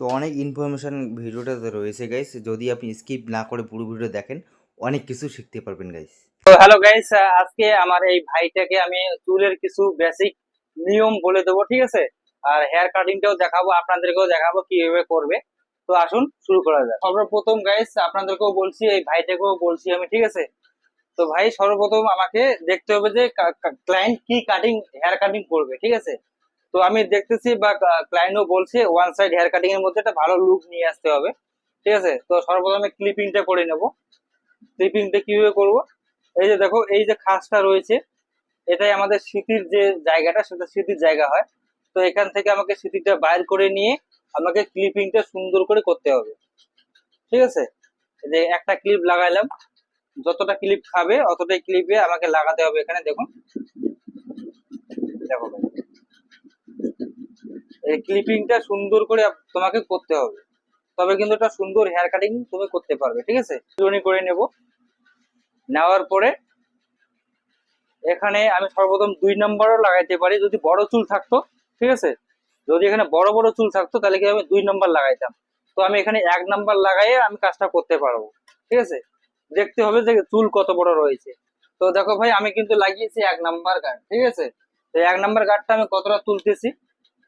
তো অনেক ইনফরমেশান ভিডিওটাতে রয়েছে গাইস যদি আপনি স্কিপ না করে পুরো ভিডিও দেখেন, অনেক কিছু শিখতে পারবেন গাইস তো হ্যালো গাইস আজকে আমার এই ভাইটাকে আমি চুলের কিছু বেসিক নিয়ম বলে দেবো, ঠিক আছে? আর হেয়ার কাটিংটাও দেখাবো, আপনাদেরকেও দেখাবো কীভাবে করবে। তো আসুন, শুরু করা যাক। সর্বপ্রথম গাইস আপনাদেরকেও বলছি, এই ভাইটাকেও বলছি আমি, ঠিক আছে? তো ভাই, সর্বপ্রথম আমাকে দেখতে হবে যে ক্লায়েন্ট কি কাটিং হেয়ার কাটিং করবে, ঠিক আছে? তো আমি দেখতেছি বা ক্লায়েন্টও বলছে ওয়ান সাইড হেয়ার কাটিং এর মধ্যে একটা ভালো লুক নিয়ে আসতে হবে। ঠিক আছে? তো সর্বপ্রথমে ক্লিপিংটা করে নেব। ক্লিপিংটা কীভাবে করব? এই যে দেখো, এই যে খাসটা রয়েছে, এটাই আমাদের স্মৃতির যে জায়গাটা, সেটা স্মৃতির জায়গা হয়। তো এখান থেকে আমাকে স্মৃতিটা বাইর করে নিয়ে আমাকে ক্লিপিংটা সুন্দর করে করতে হবে। ঠিক আছে? যে একটা ক্লিপ লাগাইলাম। যতটা ক্লিপ খাবে, অতটাই ক্লিপে আমাকে লাগাতে হবে এখানে, দেখুন। দেখো। এই ক্লিপিংটা সুন্দর করে তোমাকে করতে হবে। তবে কিন্তু একটা সুন্দর হেয়ার কাটিং তুমি করতে পারবে, ঠিক আছে? চিরুনি করে নেব। নেওয়ার পরে এখানে আমি সর্বপ্রথম দুই নম্বরও লাগাইতে পারি, যদি বড় চুল থাকতো, ঠিক আছে? যদি এখানে বড় বড় চুল থাকতো, তাহলে কি আমি দুই নম্বর লাগাইতাম। তো আমি এখানে এক নাম্বার লাগাইয়ে আমি কাজটা করতে পারব, ঠিক আছে? দেখতে হবে যে চুল কত বড় রয়েছে। তো দেখো ভাই, আমি কিন্তু লাগিয়েছি এক নাম্বার গার্ড ঠিক আছে? তো এক নাম্বার গার্ডটা আমি কতটা তুলতেছি?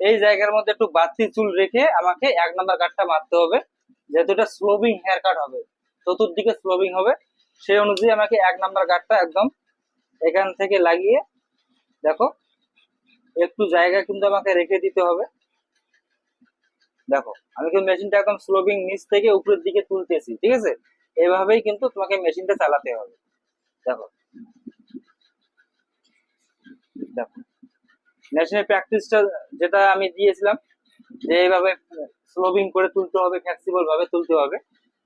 এই জায়গার মধ্যে একটু বাড়তি চুল রেখে আমাকে এক নম্বর গার্ডটা মারতে হবে, যেহেতু এটা স্লোবিং হেয়ার কাট হবে। চতুর্দিকে স্লোবিং হবে। সেই অনুযায়ী আমাকে এক নম্বর গার্ডটা একদম এখান থেকে লাগিয়ে, দেখো, একটু জায়গা কিন্তু আমাকে রেখে দিতে হবে। দেখো, আমি কিন্তু মেশিনটা একদম স্লোবিং নিচ থেকে উপরের দিকে তুলতেছি, ঠিক আছে? এইভাবেই কিন্তু তোমাকে মেশিনটা চালাতে হবে। দেখো। দেখো। মেশিনের প্র্যাকটিসটা যেটা আমি দিয়েছিলাম, যে এইভাবে স্লোবিং করে তুলতে হবে ফ্লেক্সিবল ভাবে তুলতে হবে,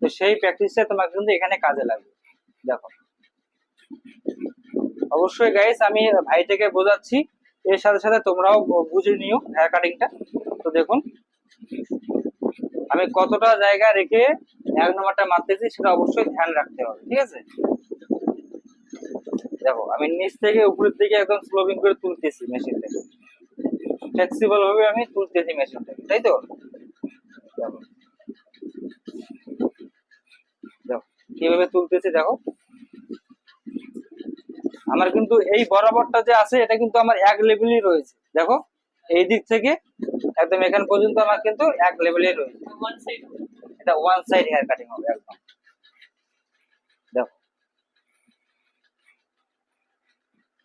তো সেই প্র্যাকটিসটা তোমাকে কিন্তু এখানে কাজে লাগবে। দেখো। অবশ্যই গাইস আমি ভাইটাকে বোঝাচ্ছি। এর সাথে সাথে তোমরাও বুঝে নিও হেয়ার কাটিংটা তো দেখুন, আমি কতটা জায়গা রেখে এক নম্বরটা মারতেছি, সেটা অবশ্যই ধ্যান রাখতে হবে, ঠিক আছে? দেখো, আমি নিচ থেকে উপরের দিকে একদম স্লোবিং করে তুলতেছি মেশিন থেকে ফ্লেক্সিবল ভাবে আমি তুলতেছি মেশিন থেকে তাই তো? কীভাবে তুলতেছি দেখো। আমার কিন্তু এই বরাবরটা যে আছে, এটা কিন্তু আমার এক লেভেলই রয়েছে। দেখো, এই দিক থেকে একদম এখান পর্যন্ত আমার কিন্তু এক লেভেলই রয়েছে। এটা ওয়ান সাইড হেয়ার কাটিং হবে, একদম।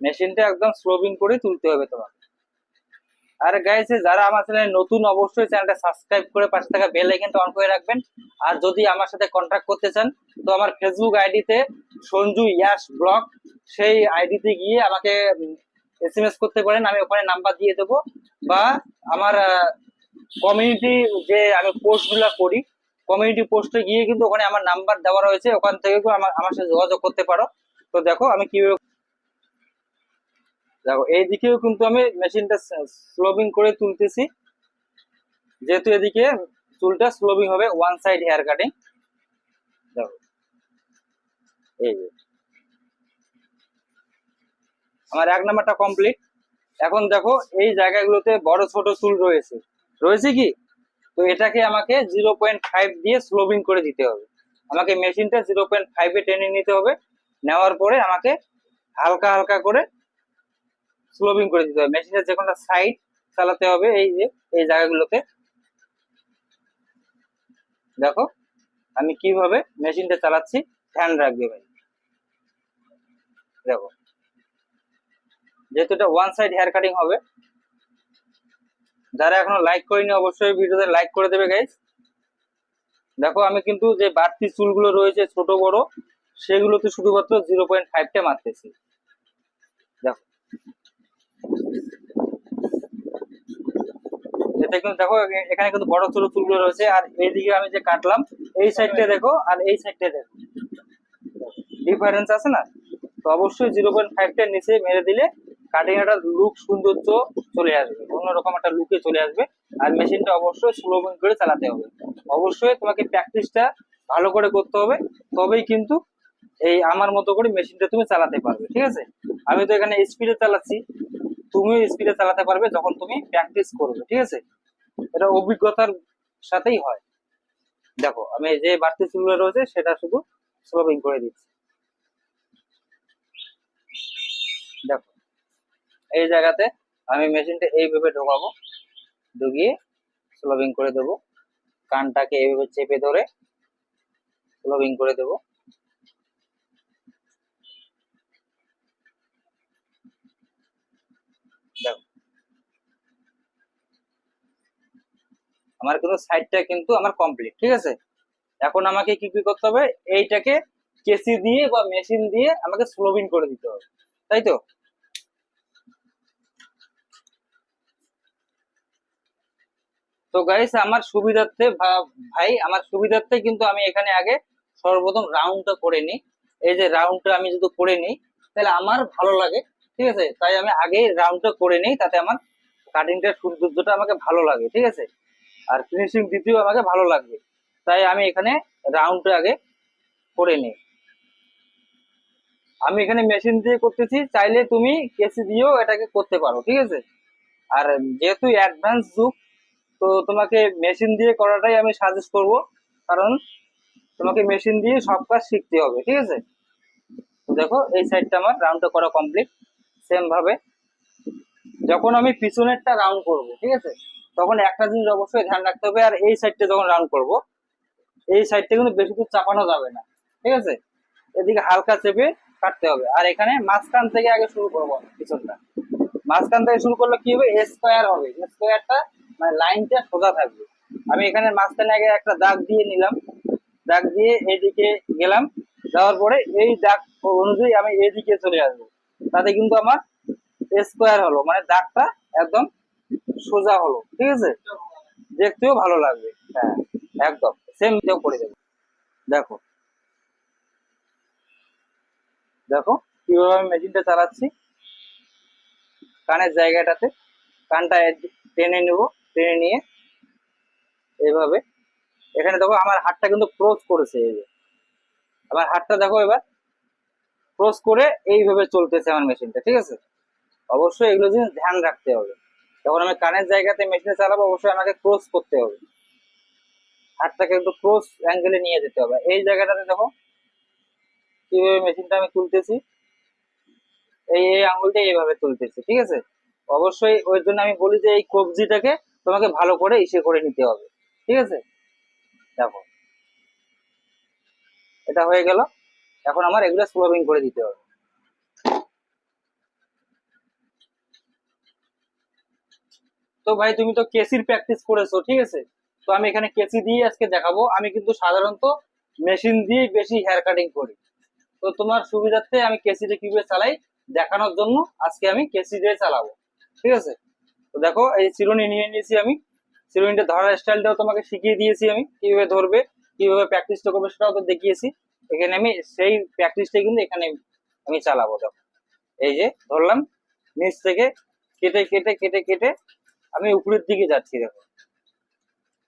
মেশিনটা একদম স্লোবিং করে তুলতে হবে তোমার আর গাইছে যারা আমার চ্যানেলে নতুন, অবশ্যই চ্যানেলটা সাবস্ক্রাইব করে পাশে থাকা বেল আইকনটা অন করে রাখবেন। আর যদি আমার সাথে কন্ট্যাক্ট করতে চান, তো আমার ফেসবুক আইডিতে সঞ্জু ইয়াস ব্লগ, সেই আইডিতে গিয়ে আমাকে এস এম এস করতে পারেন, আমি ওখানে নাম্বার দিয়ে দেবো। বা আমার কমিউনিটি যে আমি পোস্টগুলো করি কমিউনিটি পোস্টে গিয়ে কিন্তু ওখানে আমার নাম্বার দেওয়া রয়েছে। ওখান থেকে আমার আমার সাথে যোগাযোগ করতে পারো। তো দেখো আমি কীভাবে দেখো এই দিকেও কিন্তু আমি মেশিনটা স্লোবিং করে তুলতেছি। যেহেতু এদিকে চুলটা স্লোবিং হবে ওয়ান সাইড হেয়ার কাটিং দেখো, এই যে। আমার এক নাম্বারটা কমপ্লিট এখন দেখো, এই জায়গাগুলোতে বড় ছোট চুল রয়েছে। রয়েছে কি? তো এটাকে আমাকে জিরো পয়েন্ট ফাইভ দিয়ে স্লোবিং করে দিতে হবে। আমাকে মেশিনটা জিরো পয়েন্ট ফাইভে টেনে নিতে হবে। নেওয়ার পরে আমাকে হালকা হালকা করে স্লোবিং করে দিতে হবে। মেশিনের যে কোনো সাইড চালাতে হবে এই যে, এই জায়গাগুলোতে দেখো, আমি কীভাবে মেশিনটা চালাচ্ছি? ধ্যান রাখবে ভাই। দেখো, যেহেতু এটা ওয়ান সাইড হেয়ার কাটিং হবে, যারা এখনও লাইক করেনি অবশ্যই ভিডিওতে লাইক করে দেবে গাইস দেখো, আমি কিন্তু যে বাড়তি চুলগুলো রয়েছে, ছোট, বড়, সেগুলোতে শুধুমাত্র জিরো পয়েন্ট ফাইভটা মারতেছি। দেখো কিন্তু দেখো এখানে কিন্তু বড় ছোট চুলগুলো রয়েছে, আর এইদিকে আমি যে কাটলাম, এই সাইডটা দেখো, আর এই সাইডটা দেখো। ডিফারেন্স আছে না? তো অবশ্যই জিরো পয়েন্ট ফাইভটার নিচে মেরে দিলে কাটিং একটা লুক সৌন্দর্য চলে আসবে, অন্যরকম একটা লুকে চলে আসবে, আর মেশিনটা অবশ্যই স্লো করে চালাতে হবে। অবশ্যই তোমাকে প্র্যাকটিসটা ভালো করে করতে হবে, তবেই কিন্তু এই আমার মতো করে মেশিনটা তুমি চালাতে পারবে, ঠিক আছে? আমি তো এখানে স্পিডে চালাচ্ছি তুমিও স্পিডে চালাতে পারবে যখন তুমি প্র্যাকটিস করবে, ঠিক আছে? এটা অভিজ্ঞতার সাথেই হয়। দেখো, আমি যে বাড়তি চুলগুলো রয়েছে, সেটা শুধু স্লোবিং করে দিচ্ছি। দেখো, এই জায়গাতে আমি মেশিনটা এইভাবে ঢোকাবো, ঢুকিয়ে স্লোবিং করে দেবো। কানটাকে এইভাবে চেপে ধরে স্লোবিং করে দেবো। আমার কিন্তু সাইডটা কিন্তু আমার কমপ্লিট ঠিক আছে? এখন আমাকে কি কি করতে হবে? এইটাকে কেসি দিয়ে বা মেশিন দিয়ে আমাকে স্লোবিং করে দিতে হবে, তাই তো? তো গাইস আমার সুবিধার্থে ভাই, আমার সুবিধার্থে কিন্তু আমি এখানে আগে সর্বপ্রথম রাউন্ডটা করে নিই। এই যে রাউন্ডটা আমি যদি করে নিই, তাহলে আমার ভালো লাগে, ঠিক আছে? তাই আমি আগেই রাউন্ডটা করে নিই, তাতে আমার কাটিংটার সৌন্দর্যটা আমাকে ভালো লাগে, ঠিক আছে? আর ফিনিশিং দিতেও আমাকে ভালো লাগবে। তাই আমি এখানে রাউন্ডটা আগে করে নিই। আমি এখানে মেশিন দিয়ে করতেছি, চাইলে তুমি কেসি দিয়েও এটাকে করতে পারো, ঠিক আছে? আর যেহেতু অ্যাডভান্স যুগ, তো তোমাকে মেশিন দিয়ে করাটাই আমি সাজেস্ট করব। কারণ তোমাকে মেশিন দিয়ে সব কাজ শিখতে হবে, ঠিক আছে? দেখো, এই সাইডটা আমার রাউন্ডটা করা কমপ্লিট সেম ভাবে। যখন আমি পিছনেরটা রাউন্ড করব, ঠিক আছে? তখন একটা জিনিস অবশ্যই ধ্যান রাখতে হবে, আর এই সাইডটা যখন রান করব, এই সাইডটা কিন্তু বেশি দূর চাপানো যাবে না, ঠিক আছে? এদিকে হালকা চেপে কাটতে হবে। আর এখানে মাঝখান থেকে আগে শুরু করব পিছনটা। মাঝখান থেকে শুরু করলে কি হবে? স্কোয়ার হবে। স্কোয়ারটা মানে লাইনটা সোজা থাকবে। আমি এখানে মাঝখানে আগে একটা দাগ দিয়ে নিলাম। দাগ দিয়ে এইদিকে গেলাম। যাওয়ার পরে এই দাগ অনুযায়ী আমি এইদিকে চলে আসব। তাতে কিন্তু আমার স্কোয়ার হলো। মানে দাগটা একদম সোজা হলো ঠিক আছে? দেখতেও ভালো লাগবে। হ্যাঁ। একদম সেম কেউ করে দেবো দেখো। দেখো কীভাবে আমি মেশিনটা চালাচ্ছি। কানের জায়গাটাতে কানটা টেনে নেব টেনে নিয়ে এইভাবে এখানে দেখো আমার হাতটা কিন্তু ক্রস করেছে এই যে। আমার হাতটা দেখো এবার ক্রস করে এইভাবে চলতেছে আমার মেশিনটা ঠিক আছে? অবশ্যই এগুলো জিনিস ধ্যান রাখতে হবে। যখন আমি কানের জায়গাতে মেশিনে চালাবো, অবশ্যই আমাকে ক্রস করতে হবে। হাতটাকে একটু ক্রস অ্যাঙ্গেলে নিয়ে যেতে হবে। এই জায়গাটাতে দেখো, কীভাবে মেশিনটা আমি তুলতেছি এই এই আঙুলটা এইভাবে তুলতেছি, ঠিক আছে? অবশ্যই ওই জন্য আমি বলি যে এই কবজিটাকে তোমাকে ভালো করে ইসে করে নিতে হবে, ঠিক আছে? দেখো। এটা হয়ে গেল। এখন আমার এগুলো স্লোবিং করে দিতে হবে। তো ভাই, তুমি তো কেসির প্র্যাকটিস করেছ, ঠিক আছে? তো আমি এখানে কেসি দিয়ে আজকে দেখাবো। আমি কিন্তু সাধারণত মেশিন দিয়ে বেশি হেয়ার কাটিং করি। তো তোমার সুবিধার্থে আমি কেসিটা কীভাবে চালাই, দেখানোর জন্য আজকে আমি কেসি দিয়ে চালাবো। ঠিক আছে? তো দেখো, এই চিরুনি নিয়ে নিয়েছি আমি। চিরুনিটা ধরার স্টাইলটাও তোমাকে শিখিয়ে দিয়েছি আমি, কীভাবে ধরবে, কীভাবে প্র্যাকটিসটা করবে সেটাও তো দেখিয়েছি। এখানে আমি সেই প্র্যাকটিসটাই কিন্তু এখানে আমি চালাবো, দেখো। এই যে, ধরলাম, নিচ থেকে কেটে কেটে কেটে কেটে আমি উপরের দিকে যাচ্ছি, দেখো।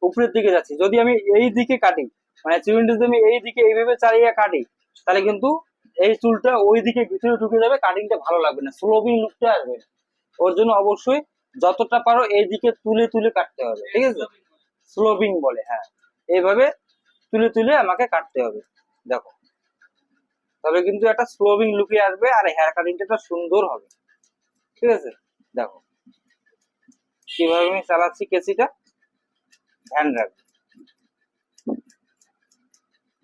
উপরের দিকে যাচ্ছি। যদি আমি এই দিকে কাটি মানে চিরুনিটা যদি আমি এই দিকে এইভাবে চালিয়ে কাটি, তাহলে কিন্তু এই চুলটা ওই দিকে ভিতরে ঢুকে যাবে কাটিংটা ভালো লাগবে না। স্লোবিং লুকটা আসবে। ওর জন্য অবশ্যই যতটা পারো এই দিকে তুলে তুলে কাটতে হবে, ঠিক আছে? স্লোবিং বলে হ্যাঁ। এইভাবে তুলে তুলে আমাকে কাটতে হবে, দেখো। তবে কিন্তু একটা স্লোবিং লুকে আসবে আর হেয়ার কাটিংটা সুন্দর হবে, ঠিক আছে? দেখো। কীভাবে আমি চালাচ্ছি কেসিটা? ধ্যান রাখবে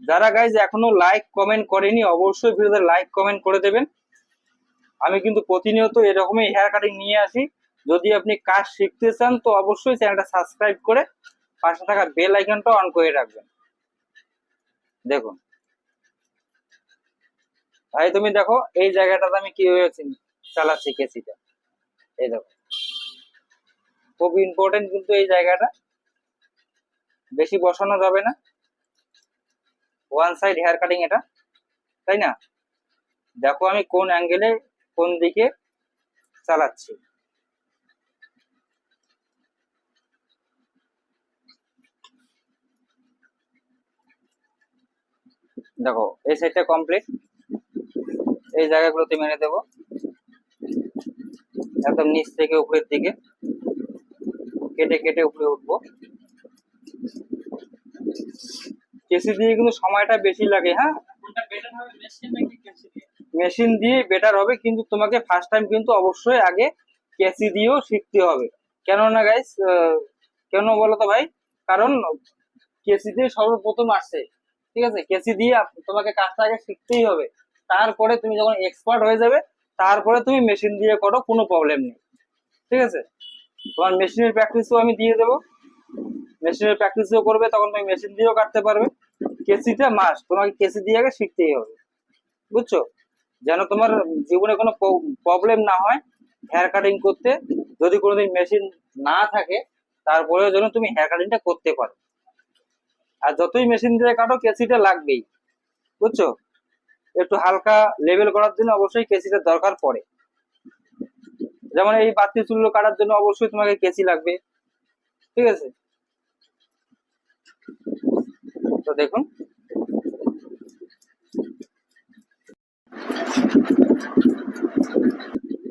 যারা গাইজ এখনও লাইক কমেন্ট করেনি, অবশ্যই ভিডিওতে লাইক কমেন্ট করে দেবেন। আমি কিন্তু প্রতিনিয়ত এরকমই হেয়ার কাটিং নিয়ে আসি। যদি আপনি কাজ শিখতে চান, তো অবশ্যই চ্যানেলটা সাবস্ক্রাইব করে পাশে থাকা বেল আইকনটা অন করে রাখবেন। দেখুন। ভাই, তুমি দেখো, এই জায়গাটাতে আমি কীভাবে চালাচ্ছি কেসিটা। এই দেখো। খুব ইম্পর্টেন্ট কিন্তু এই জায়গাটা। বেশি বসানো যাবে না। ওয়ান সাইড হেয়ার কাটিং এটা, তাই না? দেখো আমি কোন অ্যাঙ্গেলে কোন দিকে চালাচ্ছি। দেখো, এই সাইডটা কমপ্লিট এই জায়গাগুলোতে মেরে দেবো। একদম নিচ থেকে উপরের দিকে। কেটে কেটে উপরে উঠবো। কেসি দিয়ে কিন্তু সময়টা বেশি লাগে হ্যাঁ? মেশিন দিয়ে? বেটার হবে কিন্তু তোমাকে ফার্স্ট টাইম কিন্তু অবশ্যই আগে কেসি দিয়েও শিখতে হবে। কেননা গাইস কেন বলো তো ভাই? কারণ কেসি দিয়ে সর্বপ্রথম আসছে ঠিক আছে? কেসি দিয়ে তোমাকে কাজটা আগে শিখতেই হবে। তারপরে তুমি যখন এক্সপার্ট হয়ে যাবে তারপরে তুমি মেশিন দিয়ে করো কোনো প্রবলেম নেই। ঠিক আছে? তোমার মেশিনের প্র্যাকটিসও আমি দিয়ে দেবো। মেশিনের প্র্যাকটিসও করবে, তখন তুমি মেশিন দিয়েও কাটতে পারবে। কেসিটা মাস তোমাকে কেসি দিয়ে আগে শিখতেই হবে। বুঝছ? যেন তোমার জীবনে কোনো প্রবলেম না হয় হেয়ার কাটিং করতে। যদি কোনোদিন মেশিন না থাকে, তারপরেও যেন তুমি হেয়ার কাটিংটা করতে পারো। আর যতই মেশিন দিয়ে কাটো, কেসিটা লাগবেই। বুঝছ? একটু হালকা লেভেল করার জন্য অবশ্যই কেসিটার দরকার পড়ে। যেমন এই বাতি চুল্লো কাটার জন্য অবশ্যই তোমাকে কেসি লাগবে। ঠিক আছে? তো দেখুন।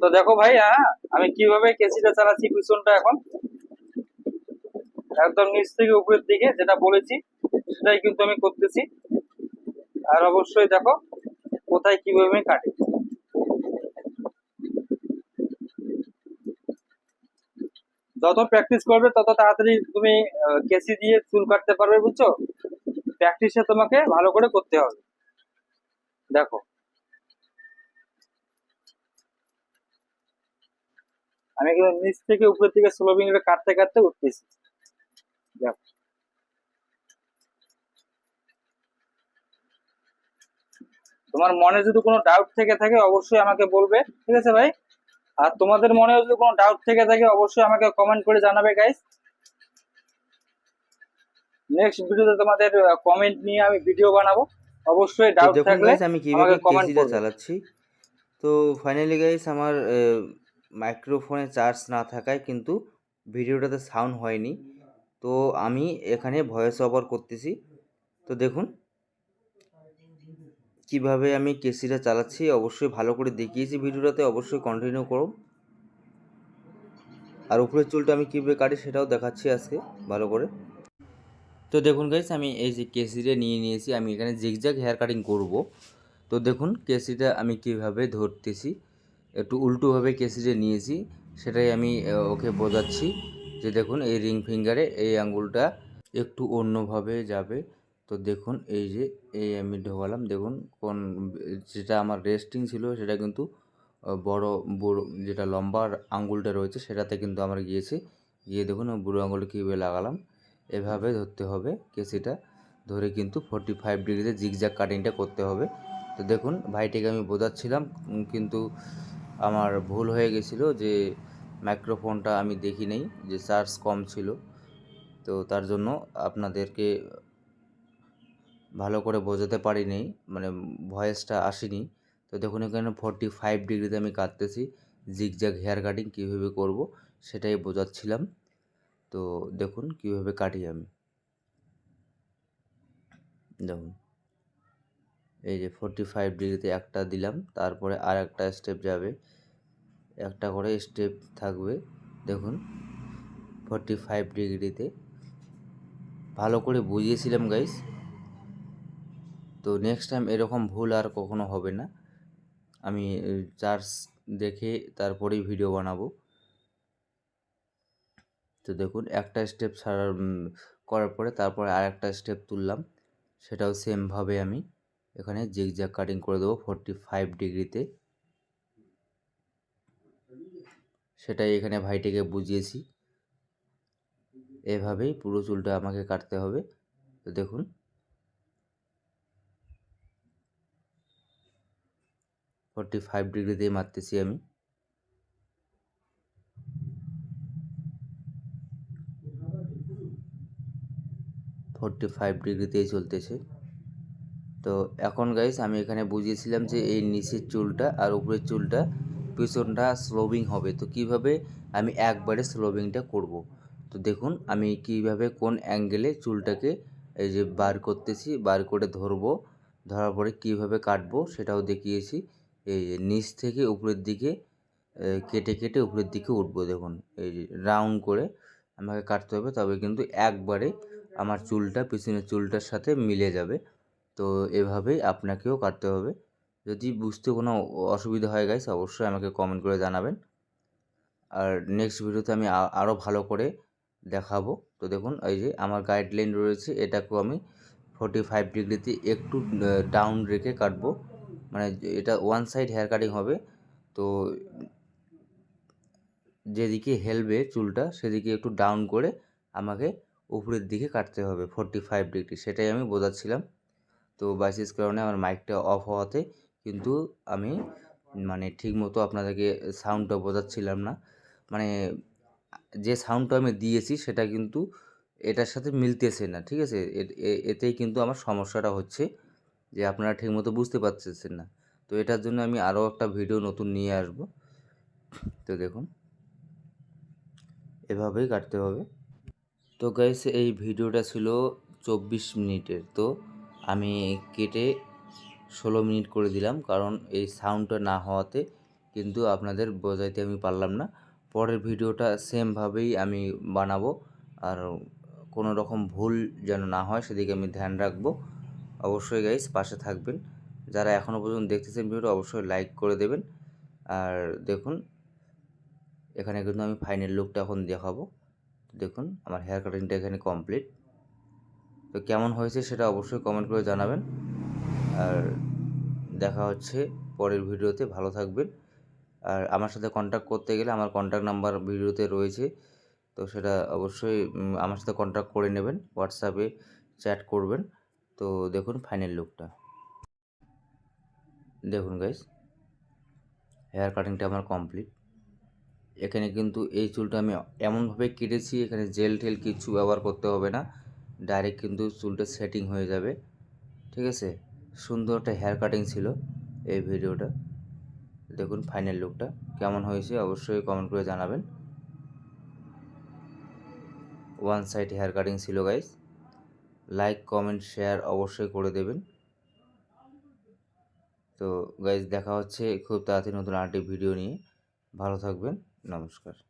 তো দেখো ভাই হ্যাঁ আমি কীভাবে কেসিটা চালাচ্ছি পিছনটা এখন? একদম নিচ থেকে উপরের দিকে যেটা বলেছি, সেটাই কিন্তু আমি করতেছি। আর অবশ্যই দেখো কোথায় কীভাবে কাটি। যত প্র্যাকটিস করবে, তত তাড়াতাড়ি তুমি কেসি দিয়ে চুল কাটতে পারবে, বুঝছ? প্র্যাকটিসে তোমাকে ভালো করে করতে হবে। দেখো। আমি কিন্তু নিচ থেকে উপরের দিকে স্লোবিং কাটতে কাটতে উঠতেছি। দেখো। তোমার মনে যদি কোনো ডাউট থেকে থাকে, অবশ্যই আমাকে বলবে। ঠিক আছে ভাই? আর তোমাদের মনে যদি কোনো ডাউট থেকে থাকে অবশ্যই আমাকে কমেন্ট করে জানাবে গাইস নেক্সট ভিডিওতে তোমাদের কমেন্ট নিয়ে আমি ভিডিও বানাবো। অবশ্যই ডাউট থাকলে আমি কীভাবে কেসিটা চালাচ্ছি? তো ফাইনালি গাইস আমার মাইক্রোফোনে চার্জ না থাকায় কিন্তু ভিডিওটাতে সাউন্ড হয়নি। তো আমি এখানে ভয়েস ওভার করতেছি। তো দেখুন কীভাবে আমি কেসিটা চালাচ্ছি অবশ্যই ভালো করে দেখিয়েছি ভিডিওটাতে অবশ্যই কন্টিনিউ করো। আর উপরের চুলটা আমি কীভাবে কাটি সেটাও দেখাচ্ছি আজকে ভালো করে। তো দেখুন গাইস আমি এই যে কেসিটা নিয়ে নিয়েছি, আমি এখানে জিগজ্যাগ হেয়ার কাটিং করব। তো দেখুন কেসিটা আমি কীভাবে ধরতেছি, একটু উল্টোভাবে কেসিটা নিয়েছি, সেটাই আমি ওকে বোঝাচ্ছি যে দেখুন এই রিং ফিঙ্গারে এই আঙ্গুলটা একটু অন্যভাবে যাবে। তো দেখুন, এই যে, এই আমি ঢোকালাম। দেখুন, কোন, যেটা আমার রেস্টিং ছিল, সেটা কিন্তু বড় বড়, যেটা লম্বা আঙ্গুলটা রয়েছে, সেটাতে কিন্তু আমার গিয়েছে। গিয়ে দেখুন বুড়ো আঙ্গুলটা কীভাবে লাগালাম। এভাবে ধরতে হবে কেসিটা। ধরে কিন্তু ফোরটি ফাইভ ডিগ্রিতে জিগজ্যাগ কাটিংটা করতে হবে। তো দেখুন, ভাইটিকে আমি বোঝাচ্ছিলাম কিন্তু আমার ভুল হয়ে গেছিল যে মাইক্রোফোনটা আমি দেখি নেই, যে চার্জ কম ছিল। তো তার জন্য আপনাদেরকে ভালো করে বোঝাতে পারিনি মানে ভয়েসটা আসেনি। তো দেখুন, এখানে ফোরটি ফাইভ ডিগ্রিতে আমি কাটতেছি জিগজ্যাগ হেয়ার কাটিং কীভাবে করব সেটাই বোঝাচ্ছিলাম। তো দেখুন, কীভাবে কাটি আমি। দেখুন, এই যে ফোরটি ফাইভ ডিগ্রিতে একটা দিলাম, তারপরে আর একটা স্টেপ যাবে। একটা করে স্টেপ থাকবে, দেখুন ফোরটি ফাইভ ডিগ্রিতে ভালো করে বুঝিয়েছিলাম গাইস তো নেক্সট টাইম এরকম ভুল আর কখনো হবে না। আমি চার্জ দেখে তারপরেই ভিডিও বানাবো। তো দেখুন, একটা স্টেপ ছাড়ার করার পরে তারপরে আর একটা স্টেপ তুললাম। সেটাও সেমভাবে আমি। এখানে জিগজ্যাগ কাটিং করে দেবো ফোরটি ফাইভ ডিগ্রিতে সেটাই এখানে ভাইটিকে বুঝিয়েছি। এভাবেই পুরো চুলটা আমাকে কাটতে হবে। তো দেখুন ফোরটি ফাইভ ডিগ্রিতেই মারতেছি আমি। ফোরটি ফাইভ ডিগ্রিতেই চলতেছে। তো এখন গাইস আমি এখানে বুঝিয়েছিলাম যে এই নিচের চুলটা আর উপরের চুলটা পিছনটা স্লোবিং হবে। তো কীভাবে আমি একবারে স্লোবিংটা করব? তো দেখুন আমি কীভাবে কোন অ্যাঙ্গেলে চুলটাকে এই যে বার করতেছি, বার করে ধরবো, ধরার পরে কীভাবে কাটবো সেটাও দেখিয়েছি। এই যে নিচ থেকে উপরের দিকে কেটে কেটে উপরের দিকে উঠবো দেখুন। এই যে রাউন্ড করে আমাকে কাটতে হবে, তবে কিন্তু একবারে আমার চুলটা, পিছনের চুলটার সাথে মিলে যাবে। তো এভাবেই আপনাকেও কাটতে হবে। যদি বুঝতে কোনো অসুবিধা হয় গাইস অবশ্যই আমাকে কমেন্ট করে জানাবেন। আর নেক্সট ভিডিওতে আমি আরও ভালো করে দেখাবো। তো দেখুন, এই যে আমার গাইডলাইন রয়েছে, এটাকেও আমি ফোর্টি ফাইভ ডিগ্রিতে একটু ডাউন রেখে কাটবো। মানে এটা ওয়ান সাইড হেয়ার কাটিং হবে, তো যেদিকে হেলবে চুলটা, সেদিকে একটু ডাউন করে আমাকে উপরের দিকে কাটতে হবে ফোর্টি ফাইভ ডিগ্রি সেটাই আমি বোঝাচ্ছিলাম। তো বাইসিস কারণে আমার মাইকটা অফ হওয়াতে কিন্তু আমি মানে ঠিকমতো আপনাদেরকে সাউন্ডটা বোঝাচ্ছিলাম না। মানে যে সাউন্ডটা আমি দিয়েছি, সেটা কিন্তু এটার সাথে মিলতেছে না, ঠিক আছে? এতেই কিন্তু আমার সমস্যাটা হচ্ছে। যে আপনারা ঠিকমতো বুঝতে পারতেছেন না। তো এটার জন্য আমি আরও একটা ভিডিও নতুন নিয়ে আসব। তো দেখুন। এভাবেই কাটতে হবে। তো গাইস এই ভিডিওটা ছিল চব্বিশ মিনিটের। তো আমি কেটে ষোলো মিনিট করে দিলাম। কারণ এই সাউন্ডটা না হওয়াতে কিন্তু আপনাদের বোঝাইতে আমি পারলাম না। পরের ভিডিওটা সেমভাবেই আমি বানাবো। আর কোনো রকম ভুল যেন না হয়, সেদিকে আমি ধ্যান রাখব। অবশ্যই গাইস পাশে থাকবেন। যারা এখনও পর্যন্ত দেখতেছেন ভিডিওটা অবশ্যই লাইক করে দেবেন। আর দেখুন, এখানে কিন্তু আমি ফাইনাল লুকটা এখন দেখাবো। দেখুন, আমার হেয়ার কাটিংটা এখানে কমপ্লিট তো কেমন হয়েছে সেটা অবশ্যই কমেন্ট করে জানাবেন। আর দেখা হচ্ছে পরের ভিডিওতে, ভালো থাকবেন। আর আমার সাথে কন্ট্যাক্ট করতে গেলে আমার কন্ট্যাক্ট নাম্বার ভিডিওতে রয়েছে। তো সেটা অবশ্যই আমার সাথে কন্ট্যাক্ট করে নেবেন হোয়াটসঅ্যাপে চ্যাট করবেন। তো দেখুন ফাইনাল লুকটা দেখুন গাইস হেয়ার কাটিংটা আমার কমপ্লিট এখানে কিন্তু এই চুলটা আমি এমনভাবে কেটেছি, এখানে জেল টেল কিছু ব্যবহার করতে হবে না। ডাইরেক্ট কিন্তু চুলটা সেটিং হয়ে যাবে। ঠিক আছে? সুন্দর একটা হেয়ার কাটিং ছিল এই ভিডিওটা। দেখুন ফাইনাল লুকটা কেমন হয়েছে, অবশ্যই কমেন্ট করে জানাবেন। ওয়ান সাইড হেয়ার কাটিং ছিল গাইস লাইক কমেন্ট শেয়ার অবশ্যই করে দেবেন। তো গাইজ দেখা হচ্ছে খুব তাড়াতাড়ি নতুন আরেকটি ভিডিও নিয়ে। ভালো থাকবেন, নমস্কার।